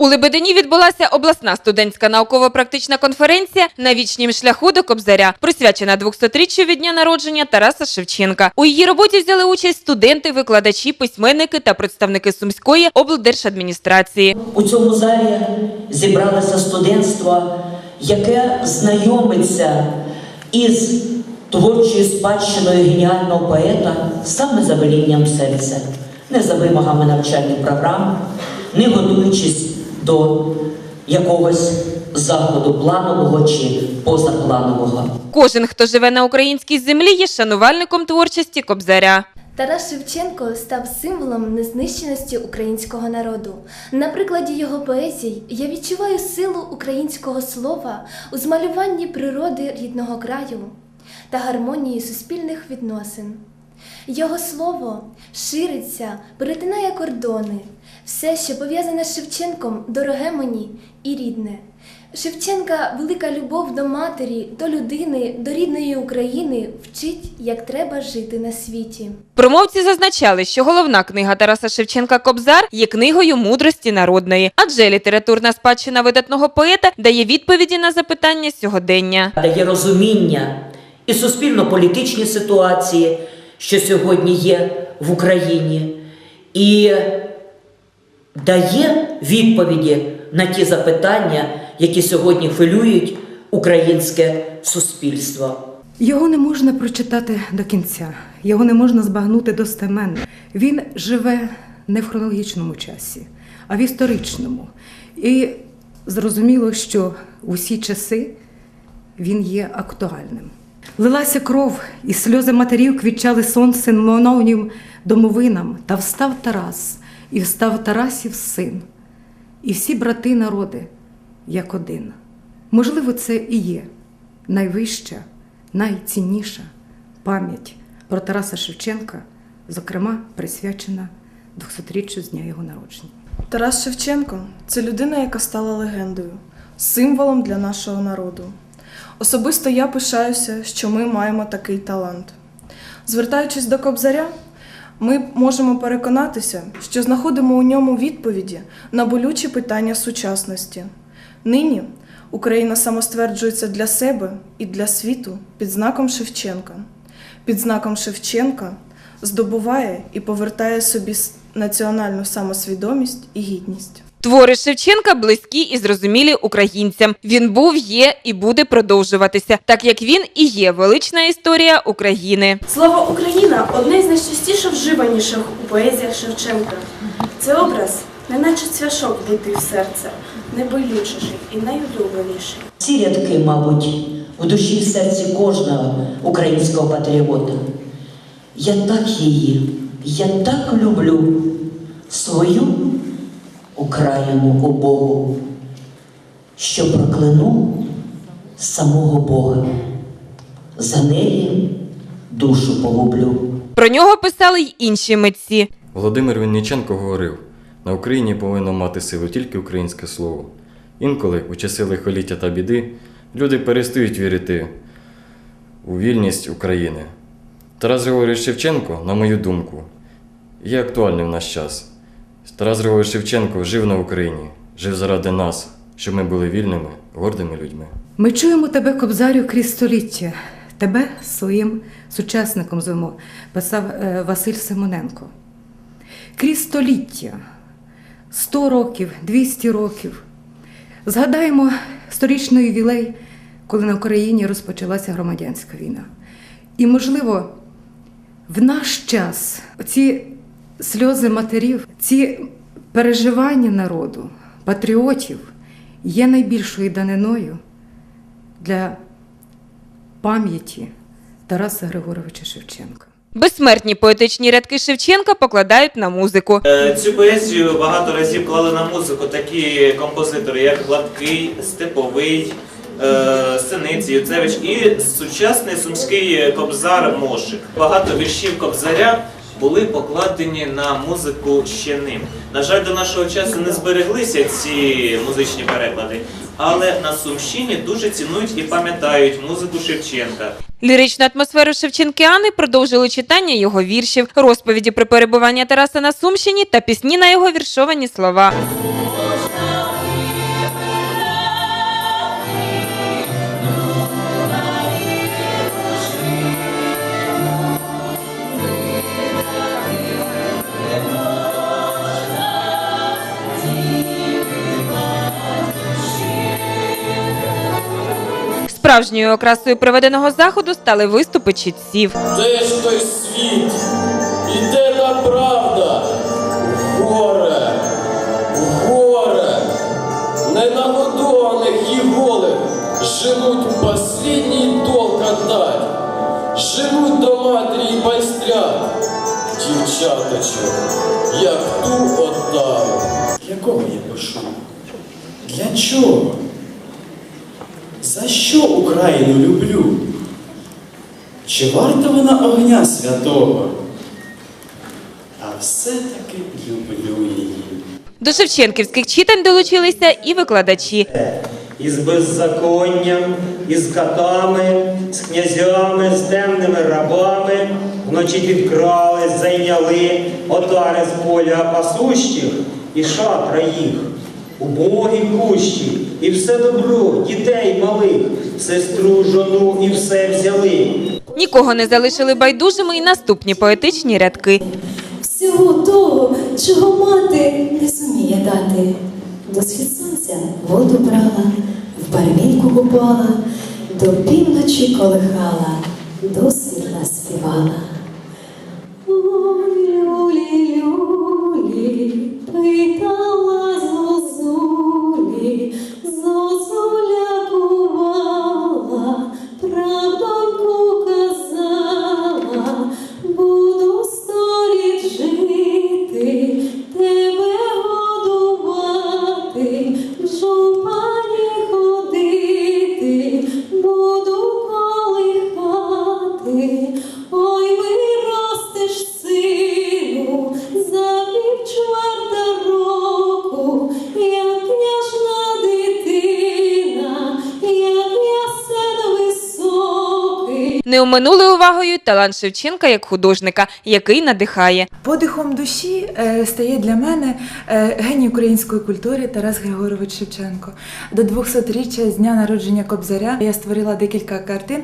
У Лебедині відбулася обласна студентська науково-практична конференція на вічнім шляху до Кобзаря, присвячена 200-річчю від дня народження Тараса Шевченка. У її роботі взяли участь студенти, викладачі, письменники та представники Сумської облдержадміністрації. У цьому залі зібралося студентство, яке знайомиться із творчою спадщиною геніального поета саме за велінням серця, не за вимогами навчальних програм, не готуючись до якогось заходу планового чи позапланового. Кожен, хто живе на українській землі, є шанувальником творчості Кобзаря. Тарас Шевченко став символом незнищеності українського народу. На прикладі його поезій я відчуваю силу українського слова у змалюванні природи рідного краю та гармонії суспільних відносин. Його слово шириться, перетинає кордони. Все, що пов'язане з Шевченком, дороге мені і рідне. Шевченка велика любов до матері, до людини, до рідної України вчить, як треба жити на світі. Промовці зазначали, що головна книга Тараса Шевченка Кобзар є книгою мудрості народної, адже літературна спадщина видатного поета дає відповіді на запитання сьогодення. дає розуміння і суспільно-політичні ситуації, що сьогодні є в Україні, і дає відповіді на ті запитання, які сьогодні хвилюють українське суспільство. Його не можна прочитати до кінця, його не можна збагнути достеменно. Він живе не в хронологічному часі, а в історичному. І зрозуміло, що у всі часи він є актуальним. Лилася кров, і сльози матерів квітчали сонце моновнім домовинам, та встав Тарас, і встав Тарасів син, і всі брати народи, як один. Можливо, це і є найвища, найцінніша пам'ять про Тараса Шевченка, зокрема присвячена 200-річчю з дня його народження. Тарас Шевченко це людина, яка стала легендою, символом для нашого народу. Особисто я пишаюся, що ми маємо такий талант. Звертаючись до Кобзаря, ми можемо переконатися, що знаходимо у ньому відповіді на болючі питання сучасності. Нині Україна самостверджується для себе і для світу під знаком Шевченка. Під знаком Шевченка здобуває і повертає собі національну самосвідомість і гідність. Твори Шевченка близькі і зрозумілі українцям. Він був, є і буде продовжуватися, так як він і є велична історія України. Слово Україна одне з найчастіше вживаніших у поезіях Шевченка. Це образ, неначе цвяшок битий в серце, найболючіший і найулюбленіший. Ці рядки, мабуть, в душі і в серці кожного українського патріота. Я так її, я так люблю свою Україну убогу, що прокляну самого Бога. За неї душу погублю. Про нього писали й інші митці. Володимир Вінниченко говорив: на Україні повинно мати силу тільки українське слово. Інколи, у часи лихоліття та біди, люди перестають вірити у вільність України. Тарас Григорович Шевченко, на мою думку, є актуальним в наш час. Тарас Григорович Шевченко жив на Україні, жив заради нас, щоб ми були вільними, гордими людьми. Ми чуємо тебе, Кобзарю, крізь століття. Тебе своїм сучасником звемо, писав е, Василь Симоненко. Крізь століття, 100 років, 200 років. Згадаємо сторічний ювілей, коли на Україні розпочалася громадянська війна. І, можливо, в наш час ці сльози матерів, ці переживання народу, патріотів є найбільшою даниною для пам'яті Тараса Григоровича Шевченка. Безсмертні поетичні рядки Шевченка покладають на музику. Е, Цю поезію багато разів клали на музику такі композитори, як Гладкий, Степовий, е, Синиці, Юцевич і сучасний сумський кобзар Мошик. Багато віршів кобзаря були покладені на музику ще ним. На жаль, до нашого часу не збереглися ці музичні переклади, але на Сумщині дуже цінують і пам'ятають музику Шевченка. Ліричну атмосферу Шевченкіани продовжили читання його віршів, розповіді про перебування Тараса на Сумщині та пісні на його віршовані слова. Справжньою окрасою проведеного заходу стали виступи чітців. Де ж той світ? І де та правда? Горе, горе, ненагодованих і голих живуть последній долг отдать, живуть до матері і байстрят, дівчаточок, як ту отдав. Якого я пишу? Для чого? За що Україну люблю? Чи варта вона огня святого? А все-таки люблю її. До шевченківських читань долучилися і викладачі. із беззаконням, із катами, з князями, з темними рабами, вночі підкрали, зайняли отари з поля пасущих і шатра їх, убогі кущі, і все добро, дітей малих, сестру, жону і все взяли. Нікого не залишили байдужими і наступні поетичні рядки. всього того, чого мати не суміє дати. До схід сонця воду брала, в барвінку купала, до півночі колихала, до світла співала. Люлі, люлі, люлі, питала Не оминули увагою талант Шевченка як художника, який надихає. Подихом душі е, стає для мене е, геній української культури Тарас Григорович Шевченко. До 200-річчя з дня народження Кобзаря я створила декілька картин,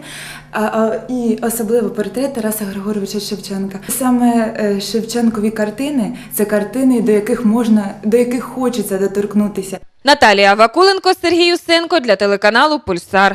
і особливо портрет Тараса Григоровича Шевченка. Саме е, Шевченкові картини це картини, до яких можна, до яких хочеться доторкнутися. Наталія Вакуленко, Сергій Усенко для телеканалу Пульсар.